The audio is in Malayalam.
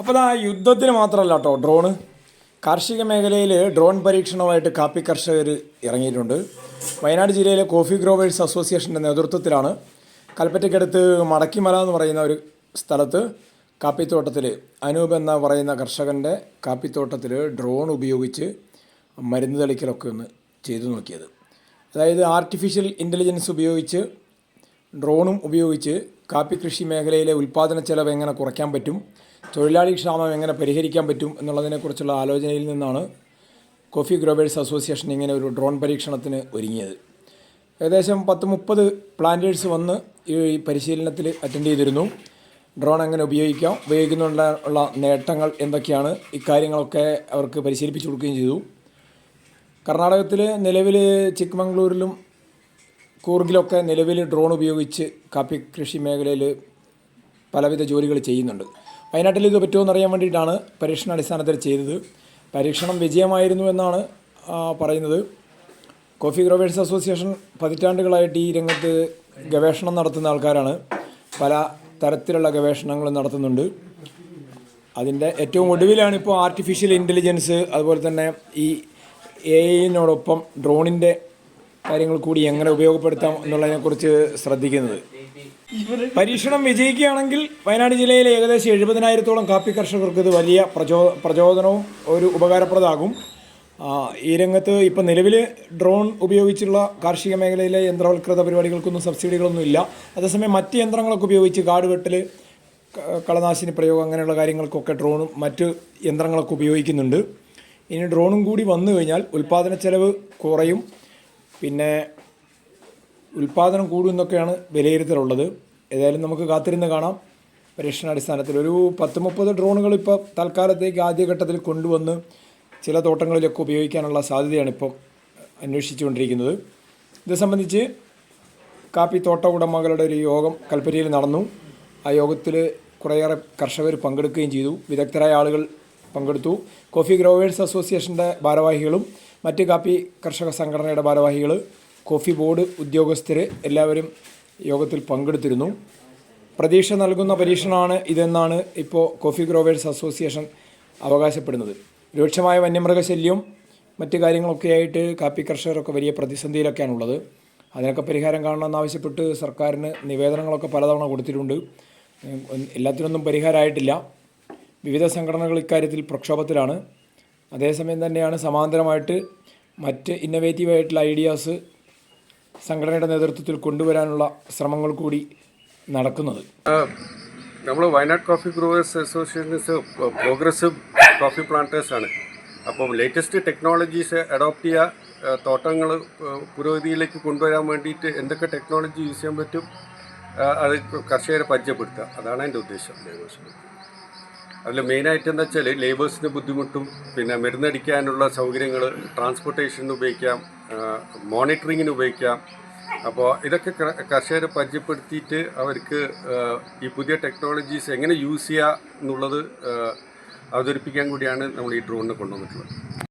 അപ്പോൾ ആ യുദ്ധത്തിന് മാത്രമല്ല കേട്ടോ ഡ്രോണ്. കാർഷിക മേഖലയിൽ ഡ്രോൺ പരീക്ഷണവുമായിട്ട് കാപ്പി കർഷകർ ഇറങ്ങിയിട്ടുണ്ട്. വയനാട് ജില്ലയിലെ കോഫി ഗ്രോവേഴ്സ് അസോസിയേഷന്റെ നേതൃത്വത്തിലാണ് കൽപ്പറ്റയ്ക്കടുത്ത് മടക്കിമല എന്ന് പറയുന്ന ഒരു സ്ഥലത്ത് കാപ്പിത്തോട്ടത്തിൽ അനൂപ് എന്ന പറയുന്ന കർഷകന്റെ കാപ്പിത്തോട്ടത്തിൽ ഡ്രോൺ ഉപയോഗിച്ച് മരുന്ന് തളിക്കലൊക്കെ ഒന്ന് ചെയ്തു നോക്കിയത്. അതായത് ആർട്ടിഫിഷ്യൽ ഇന്റലിജൻസ് ഉപയോഗിച്ച് ഡ്രോണും ഉപയോഗിച്ച് കാപ്പി കൃഷി മേഖലയിലെ ഉൽപ്പാദന ചെലവ് എങ്ങനെ കുറയ്ക്കാൻ പറ്റും തൊഴിലാളി ക്ഷാമം എങ്ങനെ പരിഹരിക്കാൻ പറ്റും എന്നുള്ളതിനെക്കുറിച്ചുള്ള ആലോചനയിൽ നിന്നാണ് കോഫി ഗ്രോവേഴ്സ് അസോസിയേഷൻ ഇങ്ങനെ ഒരു ഡ്രോൺ പരീക്ഷണത്തിന് ഒരുങ്ങിയത്. ഏകദേശം പത്ത് മുപ്പത് പ്ലാന്റേഴ്സ് വന്ന് ഈ പരിശീലനത്തിൽ അറ്റൻഡ് ചെയ്തിരുന്നു. ഡ്രോൺ എങ്ങനെ ഉപയോഗിക്കാം ഉപയോഗിക്കുന്നുള്ള ഉള്ള നേട്ടങ്ങൾ എന്തൊക്കെയാണ് ഇക്കാര്യങ്ങളൊക്കെ അവർക്ക് പരിശീലിപ്പിച്ചു കൊടുക്കുകയും ചെയ്തു. കർണാടകത്തിൽ നിലവിൽ ചിക്മംഗ്ലൂരിലും കൂർഗിലൊക്കെ നിലവിൽ ഡ്രോൺ ഉപയോഗിച്ച് കാപ്പി കൃഷി മേഖലയിൽ പലവിധ ജോലികൾ ചെയ്യുന്നുണ്ട്. വയനാട്ടിൽ ഇത് പറ്റുമോ എന്നറിയാൻ വേണ്ടിയിട്ടാണ് പരീക്ഷണാടിസ്ഥാനത്തിൽ ചെയ്തത്. പരീക്ഷണം വിജയമായിരുന്നു എന്നാണ് പറയുന്നത്. കോഫി ഗ്രോവേഴ്സ് അസോസിയേഷൻ പതിറ്റാണ്ടുകളായിട്ട് ഈ രംഗത്ത് ഗവേഷണം നടത്തുന്ന ആൾക്കാരാണ്. പല തരത്തിലുള്ള ഗവേഷണങ്ങൾ നടത്തുന്നുണ്ട്. അതിന്റെ ഏറ്റവും ഒടുവിലാണ് ഇപ്പോൾ ആർട്ടിഫിഷ്യൽ ഇന്റലിജൻസ് അതുപോലെ തന്നെ ഈ എ ഐനോടൊപ്പം ഡ്രോണിന്റെ കാര്യങ്ങൾ കൂടി എങ്ങനെ ഉപയോഗപ്പെടുത്താം എന്നുള്ളതിനെക്കുറിച്ച് ശ്രദ്ധിക്കുന്നത്. പരീക്ഷണം വിജയിക്കുകയാണെങ്കിൽ വയനാട് ജില്ലയിലെ ഏകദേശം എഴുപതിനായിരത്തോളം കാപ്പി കർഷകർക്ക് ഇത് വലിയ പ്രചോ പ്രചോദനവും ഒരു ഉപകാരപ്രദമാകും. ഈ രംഗത്ത് ഇപ്പം നിലവിൽ ഡ്രോൺ ഉപയോഗിച്ചുള്ള കാർഷിക മേഖലയിലെ യന്ത്രവൽകൃത പരിപാടികൾക്കൊന്നും സബ്സിഡികളൊന്നും ഇല്ല. അതേസമയം മറ്റ് യന്ത്രങ്ങളൊക്കെ ഉപയോഗിച്ച് കാട് വെട്ടൽ കളനാശിനി പ്രയോഗം അങ്ങനെയുള്ള കാര്യങ്ങൾക്കൊക്കെ ഡ്രോണും മറ്റ് യന്ത്രങ്ങളൊക്കെ ഉപയോഗിക്കുന്നുണ്ട്. ഇനി ഡ്രോണും കൂടി വന്നു കഴിഞ്ഞാൽ ഉൽപ്പാദന ചെലവ് കുറയും. പിന്നെ ഉൽപ്പാദനം കൂടുമെന്നൊക്കെയാണ് വിലയിരുത്തലുള്ളത്. ഏതായാലും നമുക്ക് കാത്തിരുന്ന് കാണാം. പരീക്ഷണാടിസ്ഥാനത്തിൽ ഒരു പത്ത് മുപ്പത് ഡ്രോണുകൾ ഇപ്പോൾ തൽക്കാലത്തേക്ക് ആദ്യഘട്ടത്തിൽ കൊണ്ടുവന്ന് ചില തോട്ടങ്ങളിലൊക്കെ ഉപയോഗിക്കാനുള്ള സാധ്യതയാണ് ഇപ്പോൾ അന്വേഷിച്ചുകൊണ്ടിരിക്കുന്നത്. ഇത് സംബന്ധിച്ച് കാപ്പി തോട്ട ഉടമകളുടെ ഒരു യോഗം കൽപ്പറ്റയിൽ നടന്നു. ആ യോഗത്തിൽ കുറേയേറെ കർഷകർ പങ്കെടുക്കുകയും ചെയ്തു. വിദഗ്ധരായ ആളുകൾ പങ്കെടുത്തു. കോഫി ഗ്രോവേഴ്സ് അസോസിയേഷന്റെ ഭാരവാഹികളും മറ്റ് കാപ്പി കർഷക സംഘടനയുടെ ഭാരവാഹികൾ കോഫി ബോർഡ് ഉദ്യോഗസ്ഥർ എല്ലാവരും യോഗത്തിൽ പങ്കെടുത്തിരുന്നു. പ്രതീക്ഷ നൽകുന്ന പരീക്ഷണമാണ് ഇതെന്നാണ് ഇപ്പോൾ കോഫി ഗ്രോവേഴ്സ് അസോസിയേഷൻ അവകാശപ്പെടുന്നത്. രൂക്ഷമായ വന്യമൃഗശല്യം മറ്റു കാര്യങ്ങളൊക്കെ ആയിട്ട് കാപ്പി കർഷകരൊക്കെ വലിയ പ്രതിസന്ധിയിലൊക്കെയാണുള്ളത്. അതിനൊക്കെ പരിഹാരം കാണണമെന്നാവശ്യപ്പെട്ട് സർക്കാരിന് നിവേദനങ്ങളൊക്കെ പലതവണ കൊടുത്തിട്ടുണ്ട്. എല്ലാത്തിനൊന്നും പരിഹാരമായിട്ടില്ല. വിവിധ സംഘടനകൾ ഇക്കാര്യത്തിൽ പ്രക്ഷോഭത്തിലാണ്. അതേസമയം തന്നെയാണ് സമാന്തരമായിട്ട് മറ്റ് ഇന്നവേറ്റീവ് ആയിട്ടുള്ള ഐഡിയാസ് സംഘടനയുടെ നേതൃത്വത്തിൽ കൊണ്ടുവരാനുള്ള ശ്രമങ്ങൾ കൂടി നടക്കുന്നത്. നമ്മൾ Wayanad coffee growers associations progressive coffee planters ആണ്. അപ്പം ലേറ്റസ്റ്റ് ടെക്നോളജീസ് അഡോപ്റ്റ് ചെയ്യുക തോട്ടങ്ങൾ പുരോഗതിയിലേക്ക് കൊണ്ടുവരാൻ വേണ്ടിയിട്ട് എന്തൊക്കെ ടെക്നോളജി യൂസ് ചെയ്യാൻ പറ്റും അത് കർഷകരെ പരിചയപ്പെടുത്തുക. അതാണ് എന്റെ ഉദ്ദേശം. അതിൽ മെയിനായിട്ട് എന്താ വെച്ചാൽ ലേബേഴ്സിന് ബുദ്ധിമുട്ടും പിന്നെ മരുന്നടിക്കാനുള്ള സൗകര്യങ്ങൾ ട്രാൻസ്പോർട്ടേഷന് ഉപയോഗിക്കാം മോണിറ്ററിങ്ങിന് ഉപയോഗിക്കാം. അപ്പോൾ ഇതൊക്കെ കർഷകരെ പരിചയപ്പെടുത്തിയിട്ട് അവർക്ക് ഈ പുതിയ ടെക്നോളജീസ് എങ്ങനെ യൂസ് ചെയ്യുക എന്നുള്ളത് അവതരിപ്പിക്കാൻ കൂടിയാണ് നമ്മൾ ഈ ഡ്രോണിനെ കൊണ്ടുവന്നിട്ടുള്ളത്.